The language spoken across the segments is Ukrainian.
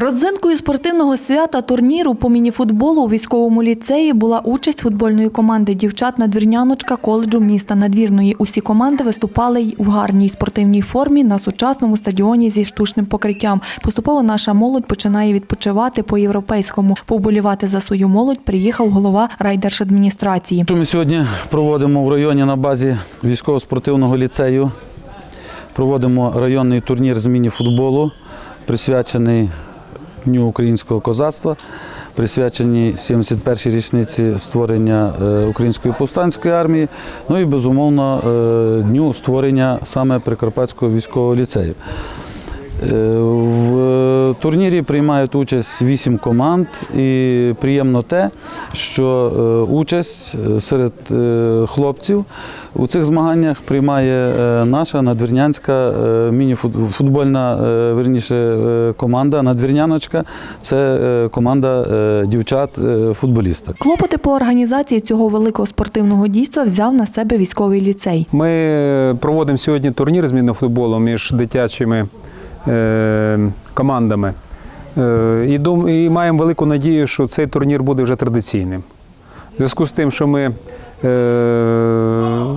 Родзинкою спортивного свята турніру по мініфутболу у військовому ліцеї була участь футбольної команди дівчат надвірняночка коледжу міста Надвірної. Усі команди виступали й у гарній спортивній формі на сучасному стадіоні зі штучним покриттям. Поступово наша молодь починає відпочивати по європейському. Поболівати за свою молодь приїхав голова райдержадміністрації. Ми сьогодні проводимо в районі на базі військово-спортивного ліцею. Проводимо районний турнір з міні-футболу, присвячений Дню українського козацтва, присвячені 71-й річниці створення е, Української повстанської армії, ну і безумовно е, дню створення саме Прикарпатського військового ліцею. Е, В турнірі приймають участь вісім команд, і приємно те, що е, участь е, серед е, хлопців у цих змаганнях приймає наша надвірнянська міні-футбольна верніше, команда Надвірняночка. Це команда дівчат-футболісток. Клопоти по організації цього великого спортивного дійства взяв на себе військовий ліцей. Ми проводимо сьогодні турнір з мінофутболу між дитячими командами. Е, і, дум, і маємо велику надію, що цей турнір буде вже традиційним. В зв'язку з тим, що ми е,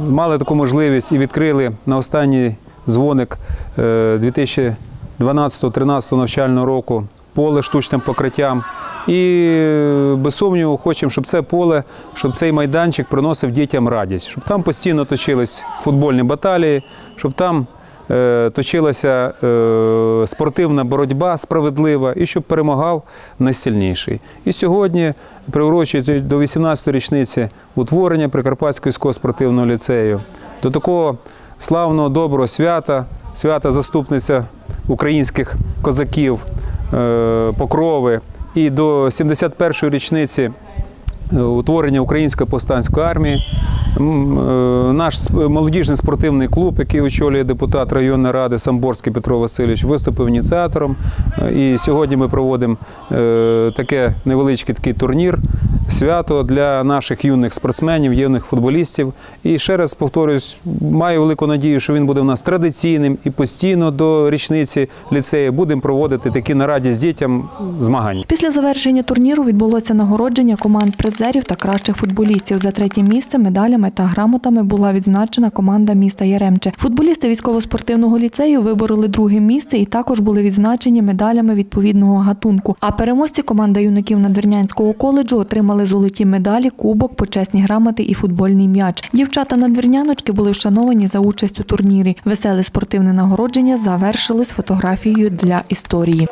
мали таку можливість і відкрили на останній дзвоник е, 2012-13 навчального року поле штучним покриттям. І е, без сумніву хочемо, щоб це поле, щоб цей майданчик приносив дітям радість, щоб там постійно точились футбольні баталії, щоб там е, точилася е, спортивна боротьба справедлива і щоб перемагав найсильніший. І сьогодні, приурочуючи до 18-ї річниці утворення Прикарпатського військового спортивного ліцею, до такого славного доброго свята, свята заступниця українських козаків, е, покрови. І до 71-ї річниці е, утворення Української повстанської армії. Е, Наш молодіжний спортивний клуб, який очолює депутат районної ради Самборський Петро Васильович, виступив ініціатором. Е, І сьогодні ми проводимо е, таке невеличкий такий турнір, свято для наших юних спортсменів, юних футболістів. І ще раз повторюсь, маю велику надію, що він буде в нас традиційним і постійно до річниці ліцею будемо проводити такі на радість дітям змагання. Після завершення турніру відбулося нагородження команд призерів та кращих футболістів. За третє місце медалями та грамотами була відзначена команда міста Яремче. Футболісти військово-спортивного ліцею вибороли друге місце і також були відзначені медалями відповідного гатунку. А переможці команда юнаків Надвірнянського коледжу отримали золоті медалі, кубок, почесні грамоти і футбольний м'яч. Дівчата надвірняночки були вшановані за участь у турнірі. Веселе спортивне нагородження завершилось фотографією для історії.